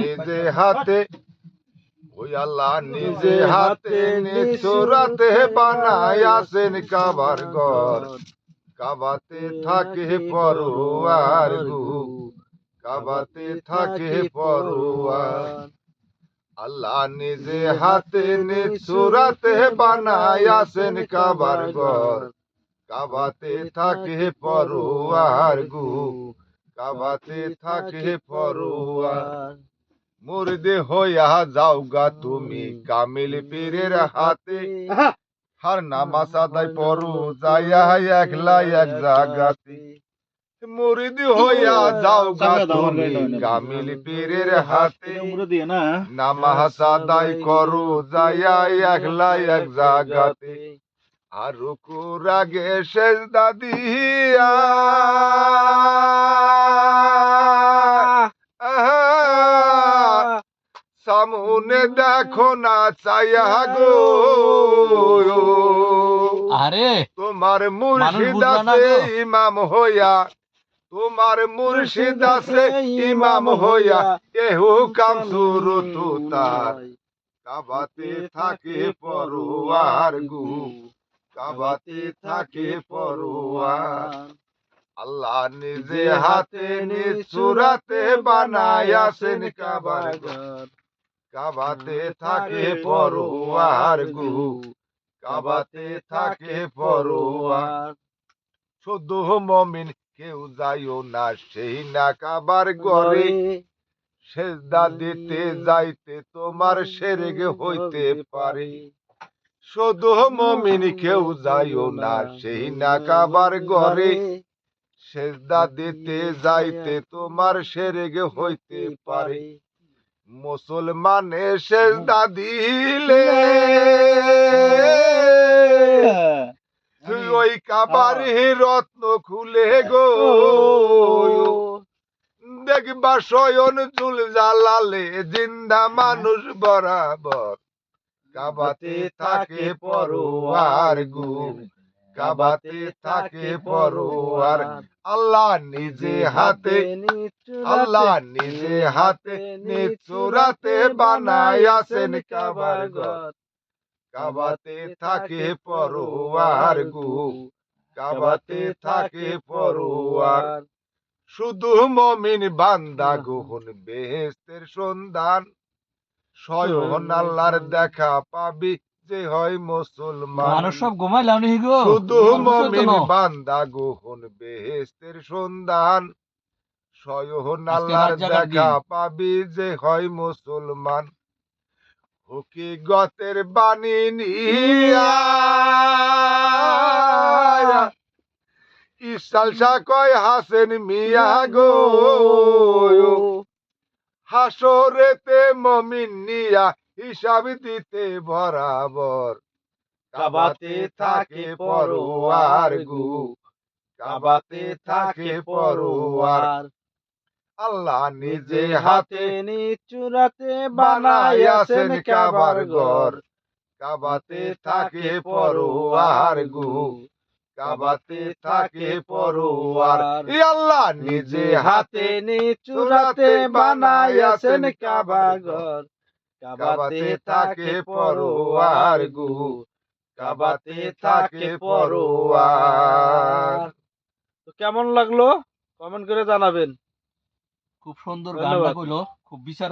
নিজে হাতে ওই আল্লাহ নিজে হাতে নিচুরাতে বানায়াছেন কাবার ঘর। কাবাতে থাকে পরোয়ার গু। কাবাতে থাকে পরোয়ার। আল্লাহ নিজে হাতে নিচুরাতে বানায়াছেন কাবার ঘর। কাবাতে থাকে পরোয়ার গু। কাবাতে থাকে পরোয়ার মুর্দে হইয়া যাও গা তুমি কামিল পীরের হাতে। হার নামাজ আদায় পড়ু যাইয়া একলা এক জাগাতে। মুরিদি হইয়া যাও গা তুমি কামিল পীরের হাতে। নামাজ আদায় করু যাইয়া একলা এক জাগাতে। আর রুকুর আগে শেষ দাদিয়া সামনে দেখো না চাইয়া গো। আরে তোমার মুর্শিদ আছে ইমাম হইয়া তোমার মুর্শিদ আছে ইমাম হইয়া এহু কাম শুরু তু তার কাবাতে থাকে পরোয়ার গু। কাবাতে থাকে পরোয়ার। আল্লাহ নিজে হাতে নিচুরাতে বানায়াছেন কাবার ঘর। কাবাতে থাকে পরোয়ার গু। কাবাতে থাকে পরোয়ার। শুধু মমিন কেউ যাইও না সেই না কাবার ঘরে। সেজদা দিতে যাইতে তোমার সেরেগে হইতে পারে। শুধু মমিন কেউ যাইও না সেই না কাবার সেজদা দিতে যাইতে তোমার সেরেগে হইতে পারে। মুসলমানে সেজদা দিলে তুই ওই কাবার রত্ন খুলে গো। দেখবা শয়ন চুল জ্বালালে জিন্দা মানুষ বরাবর। কাবাতে থাকে পরোয়ার গু কাবাতে থাকে পরোয়ার। আল্লাহ নিজে হাতে আল্লাহ নিজে হাতে নিচুরাতে বানায়াছেন কাবার ঘর। কাবাতে থাকে পরোয়ার গু। কাবাতে থাকে পরোয়ার। শুধু মমিন বান্দা গোহন বেহেস্তের সন্ধান। স্বয়ং আল্লাহর দেখা পাবি যে হয় মুসলমান। মানুষ সব ঘুমাইলাম নি গো শুধু ঘুমাইছো বান্দা গোহন বেহেস্তের সন্ধান। স্বয়ং আল্লাহর দেখা পাবি যে হয় মুসলমান। হকিগতের বাণী নিয়া। কয় হাসেন মিয়া গো। হাসরেতে মমিন নিয়া। হিসাব দিতে বরাবর। কাবাতে থাকে পরোয়ার গু। কাবাতে থাকে পরোয়ার। আল্লাহ নিজে হাতে নিচুরাতে বানায়াছেন কাবার ঘর। কাবাতে থাকে পরোয়ার গু। কাবাতে থাকে পরোয়ার। আল্লাহ নিজে হাতে নিচুরাতে বানায়াছেন কাবা ঘর। কাবাতে থাকে পরোয়ার গু কাবাতে থাকে পরোয়ার। তো কেমন লাগল? কমেন্ট করে জানাবেন। খুব সুন্দর। গানটা কইলো খুব বিচার